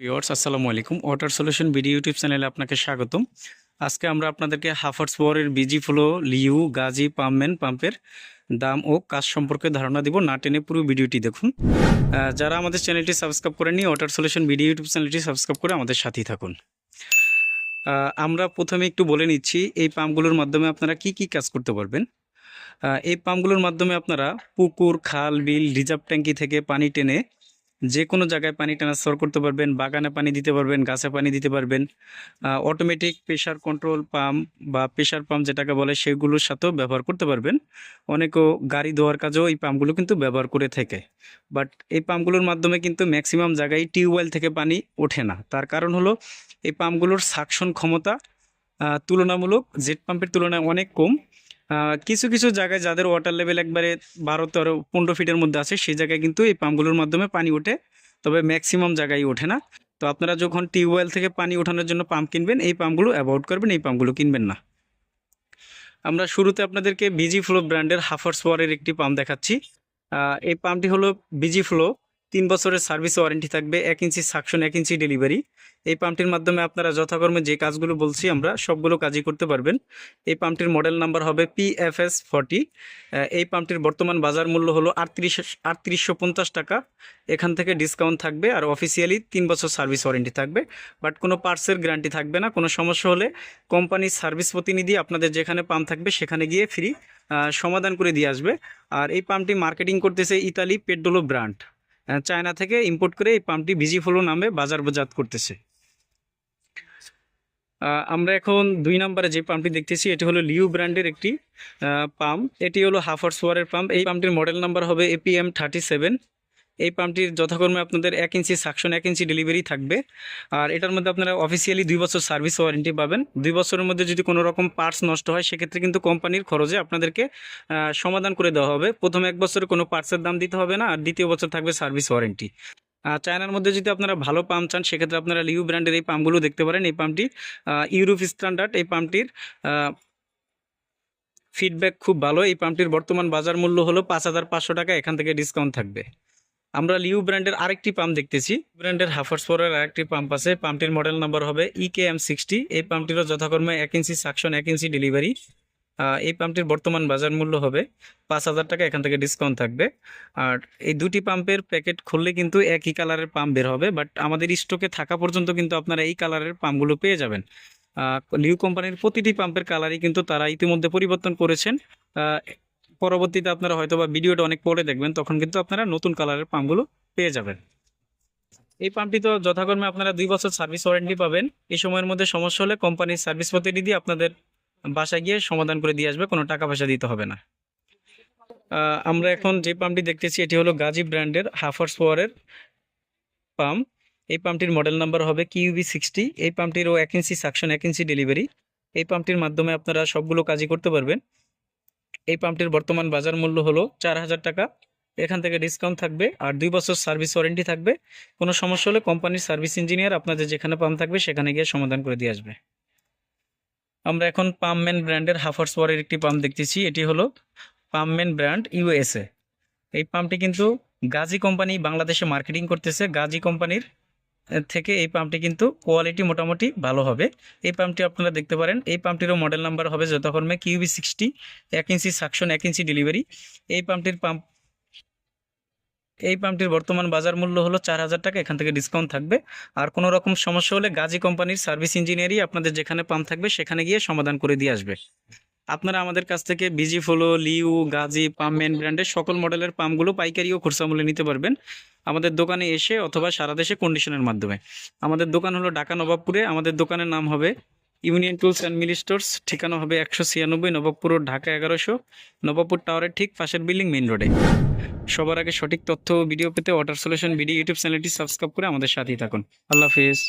Viewers, আসসালামু আলাইকুম। Water solution video YouTube চ্যানেলে আপনাকে স্বাগতম। আজকে আমরা আপনাদেরকে হাফার্স পাওয়ারের বিজি ফ্লো লিউ গাজি পাম্পম্যান পাম্পের দাম ও কাজ সম্পর্কে ধারণা দিব। না টেনে পুরো ভিডিওটি দেখুন। যারা আমাদের চ্যানেলটি সাবস্ক্রাইব করেননি ওয়াটার সলিউশন ভিডিও ইউটিউব চ্যানেলটি সাবস্ক্রাইব করে আমাদের সাথেই থাকুন। আমরা প্রথমে একটু বলে নিচ্ছি, এই পাম্পগুলোর মাধ্যমে আপনারা কি কি কাজ করতে পারবেন। এই পাম্পগুলোর মাধ্যমে আপনারা পুকুর, খাল, বিল, রিজার্ভ ট্যাঙ্কি থেকে পানি টেনে যে কোনো জায়গায় পানি ট্রান্সফার করতে পারবেন, বাগানে পানি দিতে পারবেন, গাছে পানি দিতে পারবেন। অটোমেটিক প্রেশার কন্ট্রোল পাম্প বা প্রেশার পাম্প যেটাকে বলে, সেগুলোর সাথেও ব্যবহার করতে পারবেন। অনেকেও গাড়ি ধোয়ার কাজেও এই পাম্পগুলো কিন্তু ব্যবহার করে থাকে। বাট এই পাম্পগুলোর মাধ্যমে কিন্তু ম্যাক্সিমাম জায়গায় টিউবওয়েল থেকে পানি ওঠে না। তার কারণ হলো, এই পাম্পগুলোর সাকশন ক্ষমতা তুলনামূলক জেট পাম্পের তুলনায় অনেক কম। কিছু কিছু জায়গায় যাদের ওয়াটার লেভেল একবারে বারো তেরো, পনেরো ফিটের মধ্যে আছে, সেই জায়গায় কিন্তু এই পাম্পগুলোর মাধ্যমে পানি ওঠে, তবে ম্যাক্সিমাম জায়গায় ওঠে না। তো আপনারা যখন টিউবওয়েল থেকে পানি ওঠানোর জন্য পাম্প কিনবেন, এই পাম্পগুলো অ্যাভয়েড করবেন, এই পাম্পগুলো কিনবেন না। আমরা শুরুতে আপনাদেরকে বিজি ফ্লো ব্র্যান্ডের হাফার্স ওয়ারের একটি পাম্প দেখাচ্ছি। এই পাম্পটি হলো বিজি ফ্লো তিন বছরের সার্ভিস ওয়ারেন্টি থাকবে, এক ইঞ্চি সাকশন, এক ইঞ্চি ডেলিভারি। এই পাম্পটির মাধ্যমে আপনারা যথাকর্মে যে কাজগুলো বলছি আমরা, সবগুলো কাজই করতে পারবেন। এই পাম্পটির মডেল নাম্বার হবে পিএফএস ফর্টি এই পাম্পটির বর্তমান বাজার মূল্য হলো আটত্রিশ, আটত্রিশশো পঞ্চাশ টাকা। এখান থেকে ডিসকাউন্ট থাকবে আর অফিসিয়ালি তিন বছর সার্ভিস ওয়ারেন্টি থাকবে। বাট কোনো পার্টসের গ্যারান্টি থাকবে না, কোনো সমস্যা হলে কোম্পানির সার্ভিস প্রতিনিধি আপনাদের যেখানে পাম্প থাকবে সেখানে গিয়ে ফ্রি সমাধান করে দিয়ে আসবে। আর এই পাম্পটি মার্কেটিং করতেছে ইতালি পেড্রোলো ব্র্যান্ড। চায়না থেকে ইম্পোর্ট করে এই পাম্পটি ভিজি ফ্লো নামে বাজার বাজারজাত করতেছে আমরা এখন দুই নম্বরে যে পাম্পটি দেখতেছি, এটি হলো লিউ ব্র্যান্ডের একটি পাম্প। এটি হলো হাফ হাফার্স ওয়ারের পাম্প। এই পাম্পটির মডেল নাম্বার হবে এপিএম থার্টি সেভেন এই পাম্পটির যথাক্রমে আপনাদের এক ইঞ্চি সাকশন, এক ইঞ্চি ডেলিভারি থাকবে। আর এটার মধ্যে আপনারা অফিসিয়ালি দুই বছর সার্ভিস ওয়ারেন্টি পাবেন। দুই বছরের মধ্যে যদি কোনো রকম পার্টস নষ্ট হয়, সেক্ষেত্রে কিন্তু কোম্পানির খরচে আপনাদেরকে সমাধান করে দেওয়া হবে। প্রথম এক বছরে কোনো পার্টসের দাম দিতে হবে না, আর দ্বিতীয় বছর থাকবে সার্ভিস ওয়ারেন্টি চায়নার মধ্যে যদি আপনারা ভালো পাম্প চান, সেক্ষেত্রে আপনারা লিউ ব্র্যান্ডের এই পাম্পগুলো দেখতে পারেন। এই পাম্পটি ইউরোপ স্ট্যান্ডার্ড এই পাম্পটির ফিডব্যাক খুব ভালো। এই পাম্পটির বর্তমান বাজার মূল্য হলো পাঁচ হাজার পাঁচশো টাকা, এখান থেকে ডিসকাউন্ট থাকবে। আমরা লিউ ব্র্যান্ডের আরেকটি পাম্প দেখতেছি। ব্র্যান্ডের হাফার্স ফোরের আরেকটি পাম্প আছে। পাম্পটির মডেল নাম্বার হবে ইকে এম সিক্সটি এই পাম্পটিরও যথাক্রমে এক ইঞ্চি সাকশন, এক ইঞ্চি ডেলিভারি। এই পাম্পটির বর্তমান বাজার মূল্য হবে পাঁচ হাজার টাকা। এখান থেকে ডিসকাউন্ট থাকবে। আর এই দুটি পাম্পের প্যাকেট খুললে কিন্তু একই কালারের পাম্প বের হবে। বাট আমাদের স্টকে থাকা পর্যন্ত কিন্তু আপনারা এই কালারের পাম্পগুলো পেয়ে যাবেন। লিউ কোম্পানির প্রতিটি পাম্পের কালারই কিন্তু তারা ইতিমধ্যে পরিবর্তন করেছেন। পরবর্তীতে আপনারা হয়তো বা ভিডিওটা অনেক পরে দেখবেন, তখন কিন্তু আপনারা নতুন কালারের পাম্পগুলো পেয়ে যাবেন। এই পাম্পটি তো যথাক্রমে আপনারা দুই বছর সার্ভিস ওয়ারেন্টি পাবেন। এই সময়ের মধ্যে সমস্যা হলে কোম্পানির সার্ভিস প্রতিনিধি আপনাদের বাসায় গিয়ে সমাধান করে দিয়ে আসবে, কোনো টাকা পয়সা দিতে হবে না। আমরা এখন যে পাম্পটি দেখতেছি, এটি হলো গাজী ব্র্যান্ডের হাফার্স পাওয়ারের পাম্প। এই পাম্পটির মডেল নাম্বার হবে কিউবি সিক্সটি। এই পাম্পটিরও এক ইঞ্চি সাকশন, এক ইঞ্চি ডেলিভারি। এই পাম্পটির মাধ্যমে আপনারা সবগুলো কাজই করতে পারবেন। এই পাম্পটির বর্তমান বাজার মূল্য হলো চার হাজার টাকা। এখান থেকে ডিসকাউন্ট থাকবে আর দুই বছর সার্ভিস ওয়ারেন্টি থাকবে। কোনো সমস্যা হলে কোম্পানির সার্ভিস ইঞ্জিনিয়ার আপনাদের যেখানে পাম্প থাকবে সেখানে গিয়ে সমাধান করে দিয়ে আসবে। আমরা এখন পাম্পম্যান ব্র্যান্ডের হাফার্স ওয়ারের একটি পাম্প দেখতেছি। এটি হলো পাম্পম্যান ব্র্যান্ড ইউএসএ এই পাম্পটি কিন্তু গাজী কোম্পানি বাংলাদেশে মার্কেটিং করতেছে। গাজী কোম্পানির থেকে এই পাম্পটি কিন্তু কোয়ালিটি মোটামুটি ভালো হবে। এই পাম্পটি আপনারা দেখতে পারেন, এই পাম্পটিরও মডেল নাম্বার হবে যথাক্রমে কিউবি সিক্সটি এক ইঞ্চি সাকশন এক ইঞ্চি ডেলিভারি এই পাম্পটির পাম্প এই পাম্পটির বর্তমান বাজার মূল্য হলো চার হাজার টাকা, এখান থেকে ডিসকাউন্ট থাকবে। আর কোনো রকম সমস্যা হলে গাজী কোম্পানির সার্ভিস ইঞ্জিনিয়ারই আপনাদের যেখানে পাম্প থাকবে, সেখানে গিয়ে সমাধান করে দিয়ে আসবে। আপনারা আমাদের কাছ থেকে বিজি ফলো, লিউ, গাজী মেন ব্র্যান্ডের সকল মডেলের পাম্পগুলো পাইকারি ও খুচরা মূল্যে নিতে পারবেন। আমাদের দোকানে এসে অথবা সারা দেশে কন্ডিশনের মাধ্যমে। আমাদের দোকান হলো ঢাকা নবাবপুরে। আমাদের দোকানের নাম হবে ইউনিয়ন টুলস অ্যান্ড মিলি স্টোর্স ঠিকানা হবে একশো ছিয়ানব্বই নবাবপুর ঢাকা এগারোশো। নবাবপুর টাওয়ারের ঠিক পাশের বিল্ডিং মেইন রোডে। সবার আগে সঠিক তথ্য ভিডিও পেতে ওয়াটার সলিউশন ভিডিও ইউটিউব চ্যানেলটি সাবস্ক্রাইব করে আমাদের সাথেই থাকুন। আল্লাহ হাফিজ।